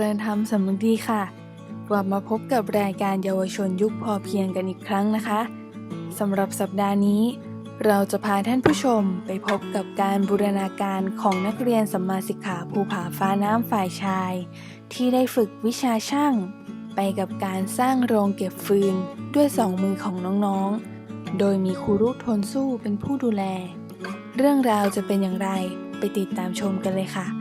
ริญธรรมสำนึกดีค่ะ กลับมาพบกับรายการเยาวชนยุคพอเพียงกันอีกครั้งนะคะสำหรับสัปดาห์นี้ เราจะพาท่านผู้ชมไปพบกับการบูรณาการของนักเรียนสัมมาสิกขาภูผาฟ้าน้ำฝ่ายชาย ที่ได้ฝึกวิชาช่าง ไปกับการสร้างโรงเก็บฟืนด้วยสองมือของน้องๆ โดยมีครูรุทนสู้เป็นผู้ดูแล เรื่องราวจะเป็นอย่างไรไปติดตามชมกันเลยค่ะ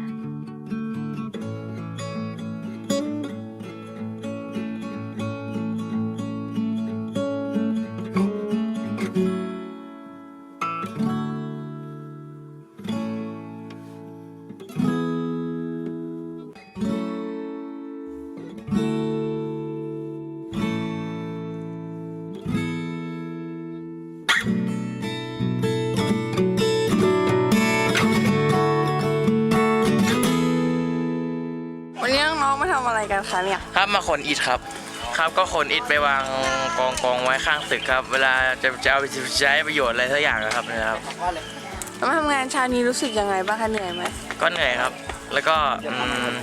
กันคะเนี่ย ครับมาขนอิฐครับ ครับก็ขนอิฐไปวางกองกองไว้ข้างตึกครับ เวลาจะจะเอาไปใช้ประโยชน์อะไรสักอย่างนะครับนะครับแล้วมาทำงานเช้านี้รู้สึกยังไงบ้างคะเหนื่อยไหมก็เหนื่อยครับ แล้วก็อืม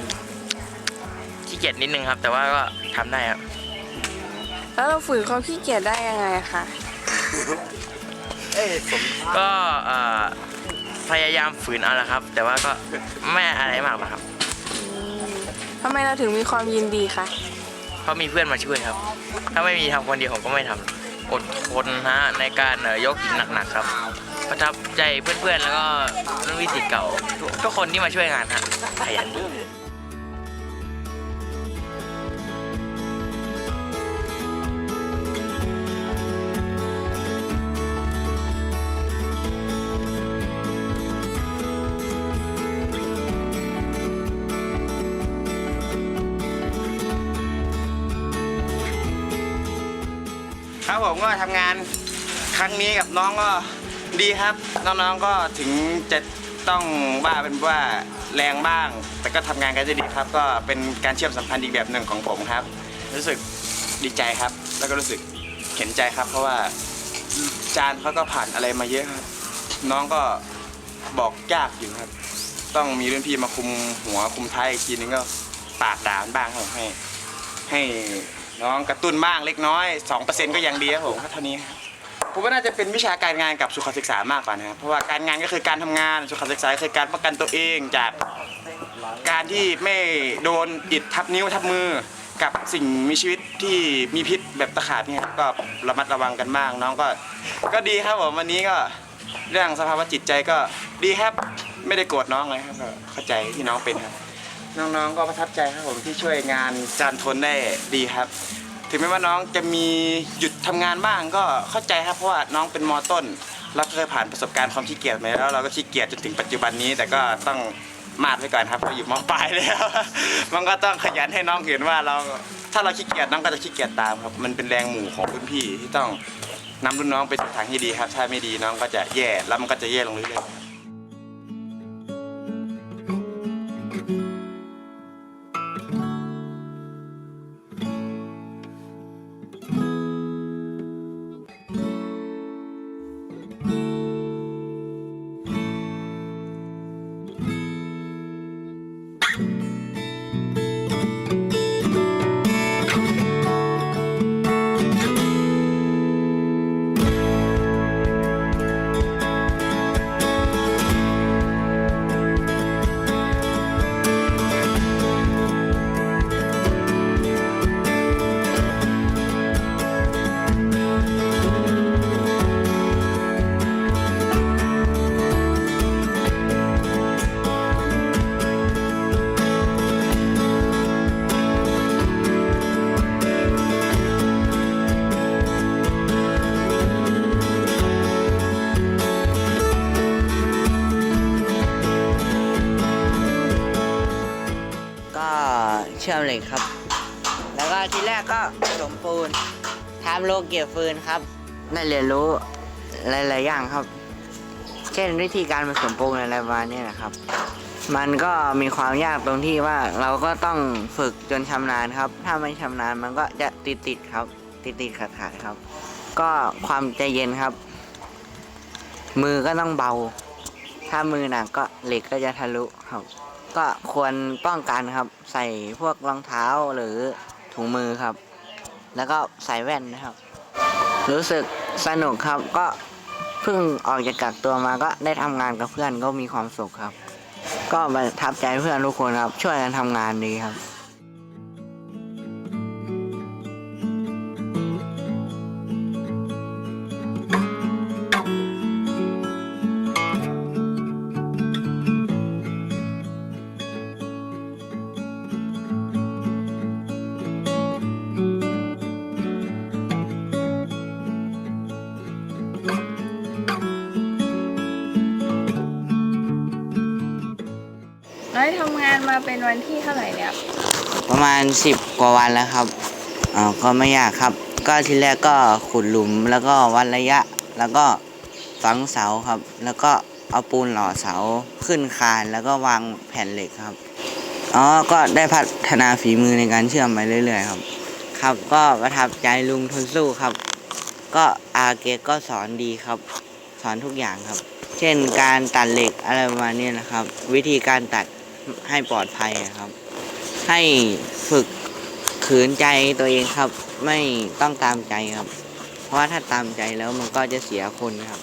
ขี้เกียจนิดนึงครับ แต่ว่าก็ทำได้ครับ แล้วเราฝืนความขี้เกียจได้ยังไงคะก็เอ่อพยายามฝืนเอาละครับ แต่ว่าก็ไม่อะไรมากหรอกครับทำไมเราถึงมีความยินดีคะ เพราะมีเพื่อนมาช่วยครับ ถ้าไม่มีทำคนเดียวผมก็ไม่ทำอดทนฮะในการเอ่อยกหินหนักๆครับ ประทับใจเพื่อนๆแล้วก็รุ่นวิสิตเก่าทุกทุกคนที่มาช่วยงานฮะขยัน ครับผมก็ทำงานครั้งนี้กับน้องก็ดีครับ น้องๆก็ถึงจะต้องว่าเป็นว่าแรงบ้าง แต่ก็ทำงานกันได้ดีครับ ก็เป็นการเชื่อมสัมพันธ์อีกแบบหนึ่งของผมครับ รู้สึกดีใจครับ แล้วก็รู้สึกเห็นใจครับ เพราะว่าจานเขาก็ผ่านอะไรมาเยอะครับ น้องก็บอกยากอยู่ครับ ต้องมีรุ่นพี่มาคุมหัวคุมท้ายอีกทีนึงก็ปากด่าบ้างให้ให้ น้องกระตุ้นบ้างเล็กน้อย 2%ก็ยังดีครับผมเท่านี้ครับผมว่าน่าจะเป็นวิชาการงานกับสุขศึกษามากกว่านะครับเพราะว่าการงานก็คือการทำงานสุขศึกษาคือการป้องกันตัวเองจากการที่ไม่โดนอิดทับนิ้วทับมือกับสิ่งมีชีวิตที่มีพิษแบบตะขาบเนี่ยครับก็ระมัดระวังกันบ้างน้องก็ ก็ดีครับผมวันนี้ก็เรื่องสภาวะจิตใจก็ดีครับไม่ได้โกรธน้องเลยครับเข้าใจที่น้องเป็นครับ น้องๆก็ประทับใจครับผมที่ช่วยงานจานทนได้ดีครับ ถึงแม้ว่าน้องจะมีหยุดทำงานบ้างก็เข้าใจครับเพราะว่าน้องเป็นมอต้นเราเคยผ่านประสบการณ์ความขี้เกียจมาแล้วเราก็ขี้เกียจจนถึงปัจจุบันนี้ แต่ก็ต้องมาดไว้ก่อนครับเพราะอยู่มปลายแล้ว มันก็ต้องขยันให้น้องเห็นว่าเราถ้าเราขี้เกียจน้องก็จะขี้เกียจตามครับ มันเป็นแรงหมู่ของรุ่นพี่ที่ต้องนำรุ่นน้องไปสู่ทางที่ดีครับ ถ้าไม่ดีน้องก็จะแย่แล้วมันก็จะแย่ลงเรื่อยๆ ทำโลเกียฟืนครับ ได้เรียนรู้หลาย ๆ อย่างครับ เช่นวิธีการผสมปูนอะไรประมาณนี้นะครับ มันก็มีความยากตรงที่ว่าเราก็ต้องฝึกจนชำนาญครับ ถ้าไม่ชำนาญมันก็จะติดติดๆครับ ติดติดขัดขัดๆครับ ก็ความใจเย็นครับ มือก็ต้องเบา ถ้ามือหนักก็เหล็กก็จะทะลุครับ ก็ควรป้องกันครับ ใส่พวกรองเท้าหรือถุงมือครับ แล้วก็ใส่แว่นนะครับ รู้สึกสนุกครับก็เพิ่งออกจากกักตัวมาก็ได้ทำงานกับเพื่อนก็มีความสุขครับ ก็ประทับใจเพื่อนทุกคนครับ ช่วยกันทำงานดีครับ อยทำงานมาเป็นวันที่เท่าไหร่เนี่ยประมาณ10กว่าวันแล้วครับอ๋อก็ไม่ยากครับ ก็ทีแรกก็ขุดหลุมแล้วก็วัดระยะ แล้วก็ฝังเสาครับ แล้วก็เอาปูนหล่อเสาขึ้นคานแล้วก็วางแผ่นเหล็กครับอ๋อก็ได้พัฒนาฝีมือในการเชื่อมไปเรื่อยๆครับ ครับก็ประทับใจลุงทนสู้ครับ ก็อาเกก็สอนดีครับ สอนทุกอย่างครับ เช่นการตัดเหล็กอะไรประมาณนี้นะครับ วิธีการตัด ให้ปลอดภัยครับ ให้ฝึกขืนใจตัวเองครับ ไม่ต้องตามใจครับ เพราะว่าถ้าตามใจแล้วมันก็จะเสียคนครับ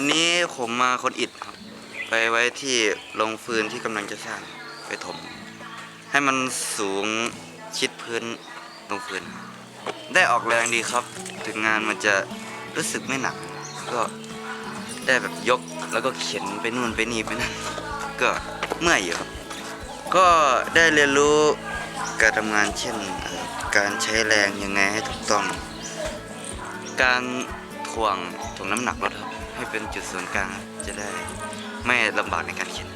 วันนี้ผมมาคนอิดครับ ไปไว้ที่โรงฟืนที่กำลังจะสร้างไปถม ให้มันสูงชิดพื้นโรงฟืน ได้ออกแรงดีครับ ถึงงานมันจะรู้สึกไม่หนัก ก็ได้แบบยกแล้วก็เข็นไปนู่นไปนี่ไปนั่นก็เมื่อยอยู่ครับก็ได้เรียนรู้การทำงานเช่นการใช้แรงยังไงให้ถูกต้อง การถ่วงถ่วงน้ำหนักรถครับ ให้เป็นจุดศูนย์กลางครับจะได้ไม่ลำบากในการเข็น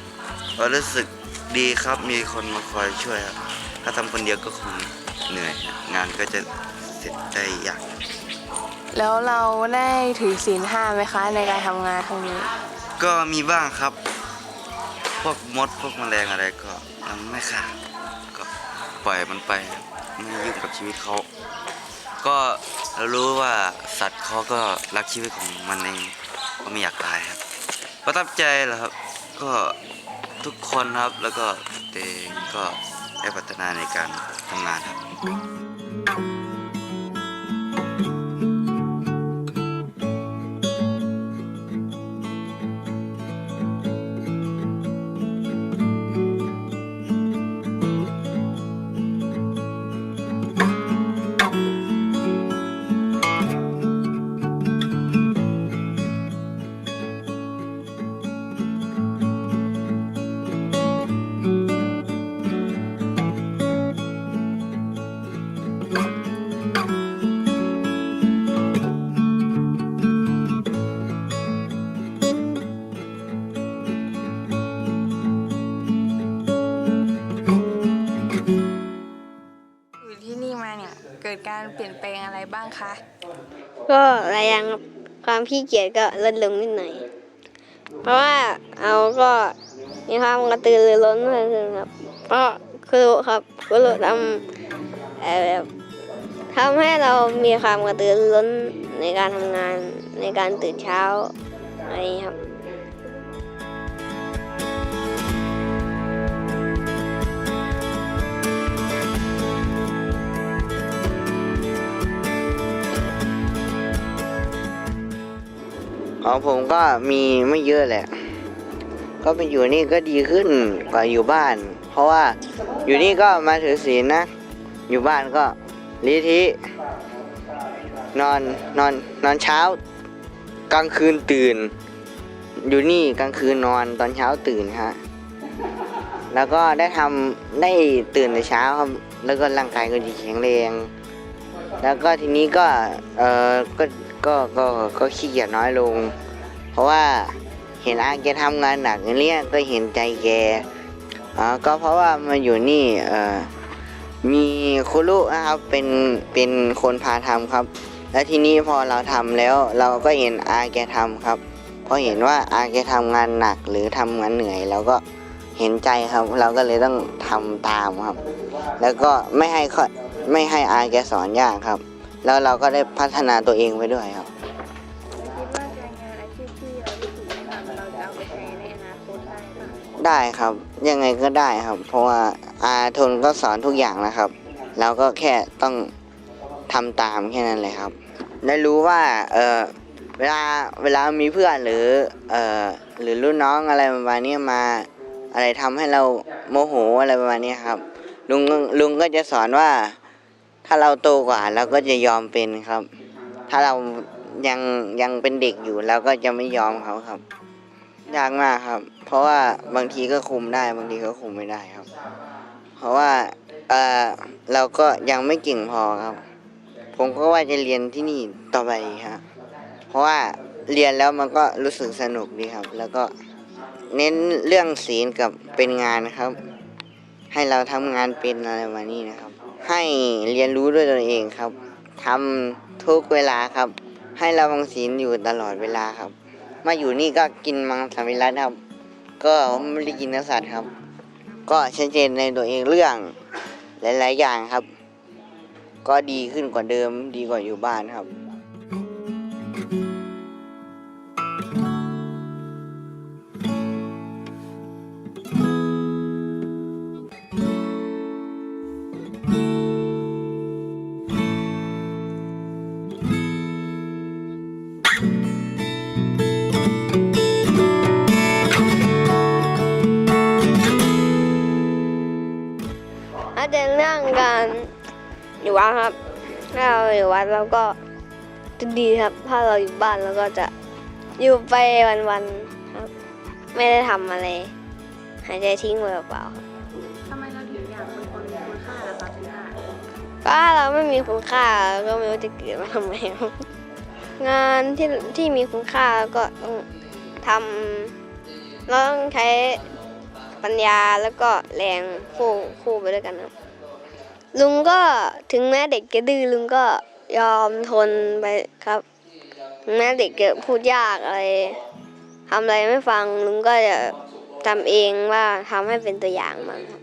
ก็รู้สึกดีครับมีคนมาคอยช่วยครับ ถ้าทำคนเดียวก็คงเหนื่อยครับงานก็จะเสร็จได้ยาก แล้วเราได้ถือศีลห้าไหมคะ ในการทำงานครั้งนี้ ก็มีบ้างครับ พวกมดพวกแมลงอะไรก็ยังไม่ฆ่าก็ปล่อยมันไปครับไม่ยุ่งกับชีวิตเขา ก็เรารู้ว่าสัตว์เขาก็รักชีวิตของมันเอง ก็ไม่อยากตายครับประทับใจเหรอครับ ก็ทุกคนครับแล้วก็ตัวเองก็ได้พัฒนาในการทำงานครับ งครับความขี้เกียจก็ลดลงนิดหน่อย เพราะว่าเอาก็มีความกระตือรือร้นมากขึ้นครับ เพราะครูครับครูทำแบบทำให้เรามีความกระตือรือร้นในการทำงานในการตื่นเช้าอะไรครับ ของผมก็มีไม่เยอะแหละ ก็ไปอยู่นี่ก็ดีขึ้นกว่าอยู่บ้าน เพราะว่าอยู่นี่ก็มาถือศีลนะ อยู่บ้านก็ลิธินอนนอนนอนเช้ากลางคืนตื่น อยู่นี่กลางคืนนอนตอนเช้าตื่นฮะแล้วก็ได้ทำได้ตื่นแต่เช้าครับ แล้วก็ร่างกายก็ดีแข็งแรง แล้วก็ทีนี้ก็เออก็ ก็ก็ก็ขี้เกียจน้อยลง เพราะว่าเห็นอาแกทำงานหนักอย่างเนี้ยก็เห็นใจแกอ๋อก็เพราะว่ามาอยู่นี่เออมีครูรุนะครับเป็นเป็นคนพาทำครับ แล้วทีนี้พอเราทำแล้วเราก็เห็นอาแกทำครับพอเห็นว่าอาแกทำงานหนักหรือทำงานเหนื่อยเราก็เห็นใจครับ เราก็เลยต้องทำตามครับ แล้วก็ไม่ให้ข้อไม่ให้อาแกสอนยากครับ แล้วเราก็ได้พัฒนาตัวเองไปด้วยครับ คิดว่าการงานอาชีพที่เราที่ถูกแนะนำเราจะเอาไปใช้ในอนาคตได้ไหมได้ครับ ยังไงก็ได้ครับ เพราะว่าอาทนก็สอนทุกอย่างนะครับ เราก็แค่ต้องทำตามแค่นั้นเลยครับ ได้รู้ว่าเออเวลาเวลามีเพื่อนหรือเออหรือรุ่นน้องอะไรประมาณนี้มา อะไรทำให้เราโมโหอะไรประมาณนี้ครับ ลุงลุงก็จะสอนว่า ถ้าเราโตกว่าเราก็จะยอมเป็นครับ ถ้าเรายังยังเป็นเด็กอยู่เราก็จะไม่ยอมเขาครับ ยากมากครับ เพราะว่าบางทีก็คุมได้บางทีก็คุมไม่ได้ครับ เพราะว่าเออเราก็ยังไม่เก่งพอครับ ผมก็ว่าจะเรียนที่นี่ต่อไปครับเพราะว่าเรียนแล้วมันก็รู้สึกสนุกดีครับ แล้วก็เน้นเรื่องศีลกับเป็นงานครับ ให้เราทำงานเป็นอะไรมานี้นะครับ ให้เรียนรู้ด้วยตนเองครับทำทุกเวลาครับ ให้ระวังศีลอยู่ตลอดเวลาครับ มาอยู่นี่ก็กินมังสวิรัตครับ ก็ไม่ได้กินเนื้อสัตว์ครับ ก็ชัดเจนในตัวเองเรื่องหลาย ๆ อย่างครับ ก็ดีขึ้นกว่าเดิมดีกว่าอยู่บ้านครับ การอยู่วัดครับ ถ้าเราอยู่วัดเราก็จะดีครับ ถ้าเราอยู่บ้านเราก็จะอยู่ไปวันๆครับ ไม่ได้ทำอะไร หายใจทิ้งไว้เปล่าๆครับทำไมเราถึงอยากเป็นคนมีคุณค่าล่ะคะพี่นาก็ถ้าเราไม่มีคุณค่าก็ไม่รู้จะเกิดมาทำไมครับงานที่ที่มีคุณค่าก็ต้องทำเราต้องใช้ปัญญาแล้วก็แรงคู่คู่ไปด้วยกันครับ ลุงก็ถึงแม้เด็กจะดื้อลุงก็ยอมทนไปครับถึงแม้เด็กจะพูดยากอะไรทำอะไรไม่ฟังลุงก็จะทำเองว่าทำให้เป็นตัวอย่างมั้งครับ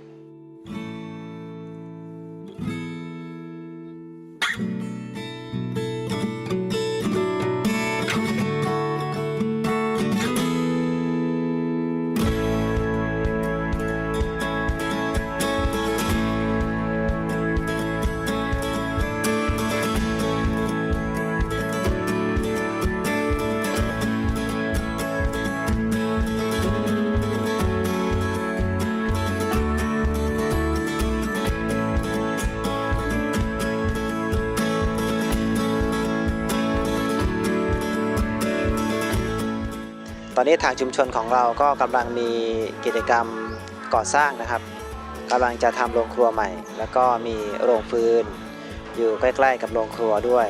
ตอนนี้ทางชุมชนของเราก็กำลังมีกิจกรรมก่อสร้างนะครับกำลังจะทำโรงครัวใหม่ แล้วก็มีโรงฟืน อยู่ใกล้ ๆ กับโรงครัวด้วย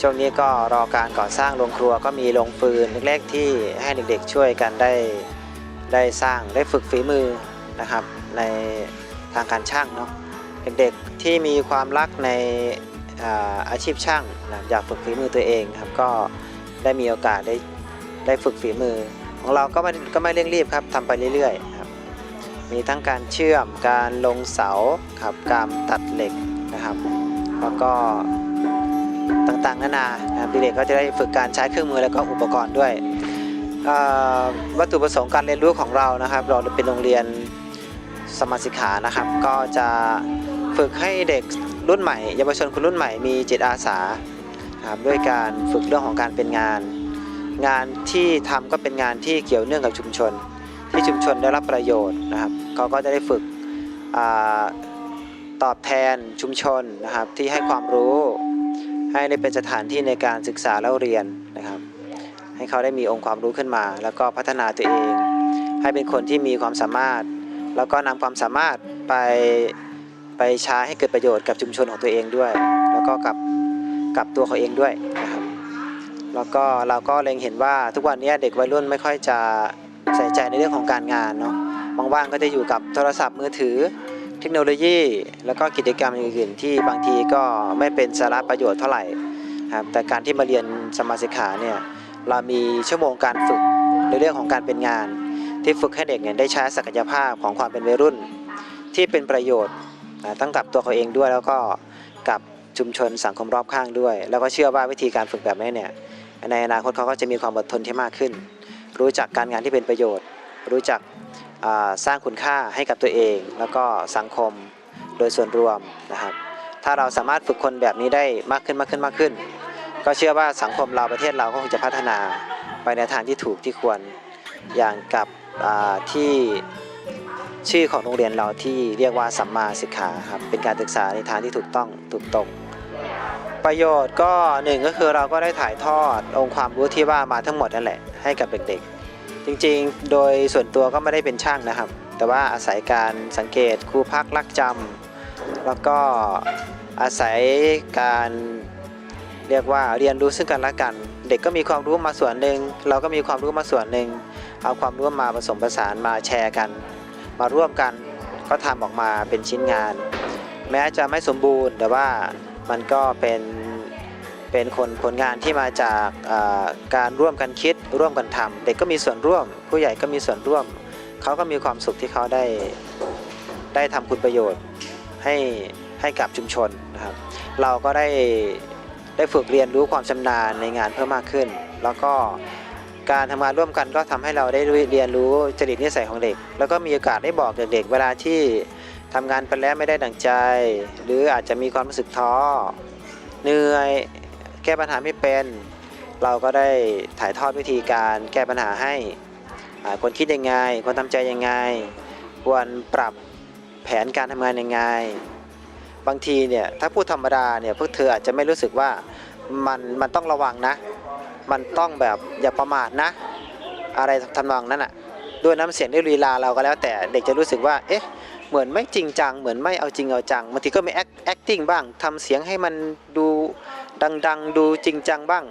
ช่วงนี้ก็รอการก่อสร้างโรงครัวก็มีโรงฟืนเล็กๆที่ให้เด็กๆช่วยกันได้ได้สร้างได้ฝึกฝีมือนะครับ ในทางการช่างเนาะเด็กๆที่มีความรักในอาอาชีพช่างนะอยากฝึกฝีมือตัวเองครับก็ได้มีโอกาสได้ ได้ฝึกฝีมือ ของเราก็ไม่ก็ไม่เร่งรีบครับทำไปเรื่อยๆครับมีทั้งการเชื่อมการลงเสาครับการตัดเหล็กนะครับ แล้วก็ต่างๆนานานะครับเด็กก็จะได้ฝึกการใช้เครื่องมือแล้วก็อุปกรณ์ด้วยวัตถุประสงค์การเรียนรู้ของเรานะครับ เราเป็นโรงเรียนสมาสิกขานะครับ ก็จะฝึกให้เด็กรุ่นใหม่เยาวชนคนรุ่นใหม่มีจิตอาสาครับด้วยการฝึกเรื่องของการเป็นงาน งานที่ทำก็เป็นงานที่เกี่ยวเนื่องกับชุมชน ที่ชุมชนได้รับประโยชน์นะครับเขาก็จะได้ฝึกอตอบแทนชุมชนนะครับที่ให้ความรู้ ให้ได้เป็นสถานที่ในการศึกษาแล้วเรียนนะครับ ให้เขาได้มีองค์ความรู้ขึ้นมา แล้วก็พัฒนาตัวเอง ให้เป็นคนที่มีความสามารถ แล้วก็นำความสามารถไปไปใช้ให้เกิดประโยชน์กับชุมชนของตัวเองด้วย แล้วก็กับกับตัวเขาเองด้วย แล้วก็เราก็เล็งเห็นว่าทุกวันนี้เด็กวัยรุ่นไม่ค่อยจะใส่ใจในเรื่องของการงานเนาะว่างๆก็จะอยู่กับโทรศัพท์มือถือ เทคโนโลยี แล้วก็กิจกรรมอื่นๆ ที่บางทีก็ไม่เป็นสาระประโยชน์เท่าไหร่ครับแต่การที่มาเรียนสมาสิกขาเนี่ยเรามีชั่วโมงการฝึกในเรื่องของการเป็นงาน ที่ฝึกให้เด็กเนี่ยได้ใช้ศักยภาพของความเป็นวัยรุ่น ที่เป็นประโยชน์อ่าทั้งกับตัวเขาเองด้วยแล้วก็กับชุมชนสังคมรอบข้างด้วย แล้วก็เชื่อว่าวิธีการฝึกแบบนี้เนี่ย ในอนาคตเขาก็จะมีความอดทนที่มากขึ้น รู้จักการงานที่เป็นประโยชน์ รู้จักสร้างคุณค่าให้กับตัวเอง แล้วก็สังคมโดยส่วนรวมนะครับ ถ้าเราสามารถฝึกคนแบบนี้ได้มากขึ้นมากขึ้นมากขึ้น ก็เชื่อว่าสังคมเราประเทศเราก็คงจะพัฒนาไปในทางที่ถูกที่ควรอย่างกับที่ชื่อของโรงเรียนเราที่เรียกว่าสัมมาสิกขาครับเป็นการศึกษาในทางที่ถูกต้องถูกตรง ประโยชน์ก็หนึ่งก็คือเราก็ได้ถ่ายทอดองค์ความรู้ที่ว่ามาทั้งหมดนั่นแหละให้กับเด็กๆ จริงๆ โดยส่วนตัวก็ไม่ได้เป็นช่างนะครับ แต่ว่าอาศัยการสังเกตครูพักรักจำแล้วก็อาศัยการเรียกว่าเรียนรู้ซึ่งกันและกัน เด็กก็มีความรู้มาส่วนหนึ่งเราก็มีความรู้มาส่วนหนึ่งเอาความรู้มาผสมผสานมาแชร์กัน มาร่วมกันก็ทำออกมาเป็นชิ้นงาน แม้จะไม่สมบูรณ์แต่ว่า มันก็เป็นเป็นคนผลงานที่มาจากการร่วมกันคิดร่วมกันทำเด็กก็มีส่วนร่วม ผู้ใหญ่ก็มีส่วนร่วม เขาก็มีความสุขที่เขาได้ได้ทำคุณประโยชน์ให้ให้กับชุมชนนะครับ เราก็ได้ได้ฝึกเรียนรู้ความชำนาญในงานเพิ่มมากขึ้น แล้วก็การทำงานร่วมกันก็ทำให้เราได้เรียนรู้จริตนิสัยของเด็ก แล้วก็มีโอกาสได้บอกเด็กๆเวลาที่ ทำงานไปแล้วไม่ได้ดังใจ หรืออาจจะมีความรู้สึกท้อ เหนื่อย แก้ปัญหาไม่เป็น เราก็ได้ถ่ายทอดวิธีการแก้ปัญหาให้ควรคิดยังไงควรทำใจยังไง ควรปรับแผนการทำงานยังไง บางทีเนี่ยถ้าพูดธรรมดาเนี่ยพวกเธออาจจะไม่รู้สึกว่ามันมันต้องระวังนะ มันต้องแบบอย่าประมาทนะ อะไรทำนองนั้นอะด้วยน้ำเสียงด้วยลีลาเราก็แล้วแต่เด็กจะรู้สึกว่า เอ๊ะ เหมือนไม่จริงจัง เหมือนไม่เอาจริงเอาจังบางทีก็มี acting บ้างทำเสียงให้มันดูดัง ๆ ดูจริงจังบ้าง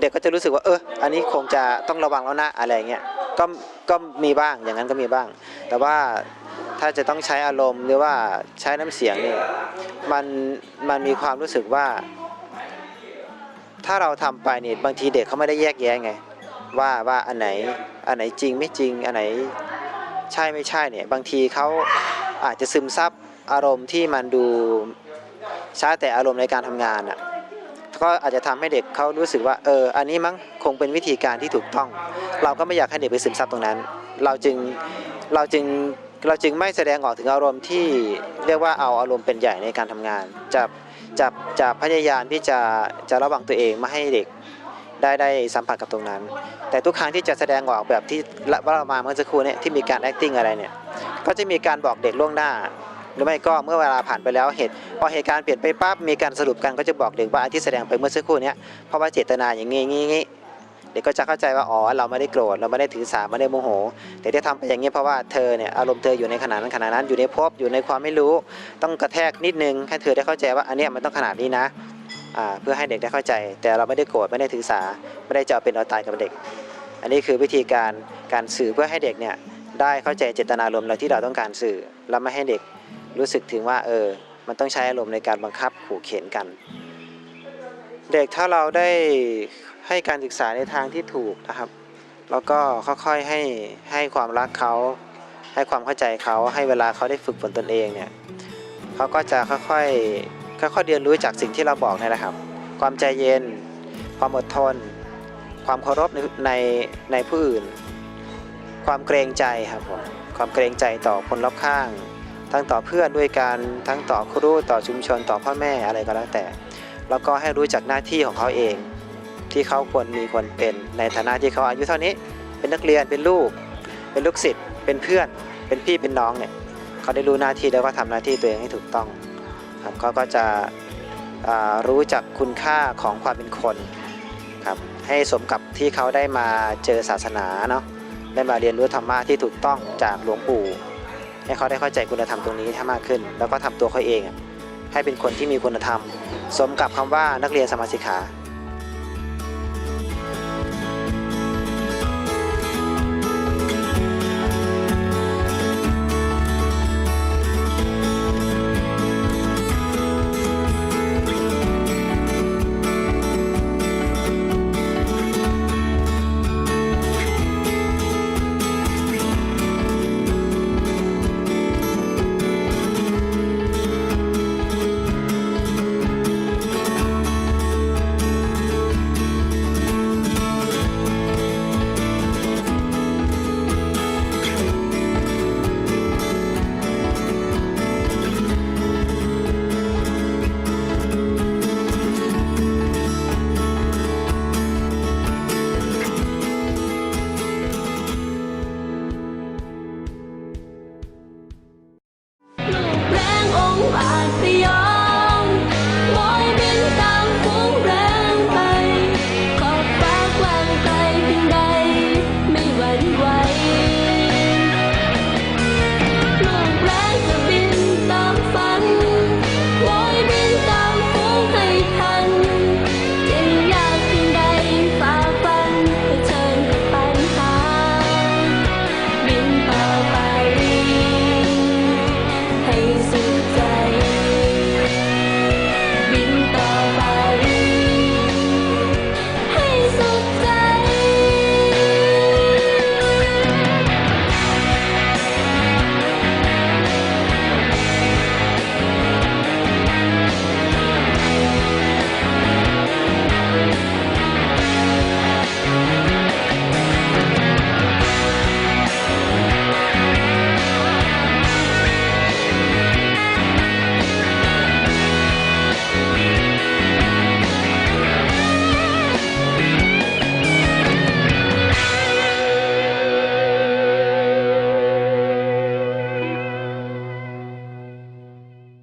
เด็กก็จะรู้สึกว่า เอออันนี้คงจะต้องระวังแล้วนะอะไรเงี้ยก็ก็มีบ้างอย่างนั้นก็มีบ้าง แต่ว่าถ้าจะต้องใช้อารมณ์หรือว่าใช้น้ำเสียงเนี่ยมันมันมีความรู้สึกว่า ถ้าเราทำไปเนี่ยบางทีเด็กเขาไม่ได้แยกแยะไง ว่าว่าอันไหนอันไหนจริงไม่จริงอันไหนใช่ไม่ใช่เนี่ยบางทีเขา อาจจะซึมซับอารมณ์ที่มันดูช้าแต่อารมณ์ในการทำงานอะก็อาจจะทำให้เด็กเขารู้สึกว่าเอออันนี้มั้งคงเป็นวิธีการที่ถูกต้อง เราก็ไม่อยากให้เด็กไปซึมซับตรงนั้น เราจึงเราจึงเราจึงไม่แสดงออกถึงอารมณ์ที่เรียกว่าเอาอารมณ์เป็นใหญ่ในการทำงานจะจะจะพยายามที่จะจะระวังตัวเองไม่ให้เด็กได้ได้สัมผัสกับตรงนั้น แต่ทุกครั้งที่จะแสดงออกแบบที่ว่าเรามาเมื่อสักครู่เนี่ยที่มีการ acting อะไรเนี่ย ก็จะมีการบอกเด็กล่วงหน้า หรือไม่ก็เมื่อเวลาผ่านไปแล้วเหตุพอเหตุการณ์เปลี่ยนไปปั๊บมีการสรุปกันก็จะบอกเด็กว่าที่แสดงไปเมื่อสักครู่นี้เพราะว่าเจตนาอย่างงี้งี้เด็กก็จะเข้าใจว่าอ๋อเราไม่ได้โกรธเราไม่ได้ถือสาไม่ได้โมโห แต่ที่ทำไปอย่างนี้เพราะว่าเธอเนี่ยอารมณ์เธออยู่ในขณะนั้นขณะนั้นอยู่ในภพอยู่ในความไม่รู้ ต้องกระแทกนิดนึงให้เธอได้เข้าใจว่าอันนี้มันต้องขนาดนี้นะเพื่อให้เด็กได้เข้าใจ แต่เราไม่ได้โกรธไม่ได้ถือสาไม่ได้จะเอาเป็นเอาตายกับเด็ก อันนี้คือวิธีการการสื่อเพื่อให้เด็กเนี่ย ได้เข้าใจเจตนารมณ์เราที่เราต้องการสื่อ แล้วไม่ให้เด็กรู้สึกถึงว่าเออ มันต้องใช้อารมณ์ในการบังคับขู่เข็นกัน เด็กถ้าเราได้ให้การศึกษาในทางที่ถูกนะครับ แล้วก็ค่อยๆให้ให้ความรักเขา ให้ความเข้าใจเขา ให้เวลาเขาได้ฝึกฝนตนเองเนี่ยเขาก็จะค่อยๆค่อยๆเรียนรู้จากสิ่งที่เราบอกนี่แหละครับ ความใจเย็น ความอดทน ความเคารพในในในผู้อื่น ความเกรงใจครับผมความเกรงใจต่อคนรอบข้าง ทั้งต่อเพื่อนด้วยกันทั้งต่อครูต่อชุมชนต่อพ่อแม่อะไรก็แล้วแต่ แล้วก็ให้รู้จักหน้าที่ของเขาเอง ที่เขาควรมีควรเป็นในฐานะที่เขาอายุเท่านี้ เป็นนักเรียนเป็นลูก เป็นลูกศิษย์เป็นเพื่อน เป็นพี่เป็นน้องเนี่ยเขาได้รู้หน้าที่แล้วก็ทำหน้าที่ตัวเองให้ถูกต้องครับเขาก็จะรู้จักคุณค่าของความเป็นคนครับให้สมกับที่เขาได้มาเจอศาสนาเนาะ ได้มาเรียนรู้ธรรมะที่ถูกต้องจากหลวงปู่ ให้เขาได้เข้าใจคุณธรรมตรงนี้ให้มากขึ้น แล้วก็ทำตัวเขาเอง ให้เป็นคนที่มีคุณธรรม สมกับคำว่านักเรียนสมาสิกขา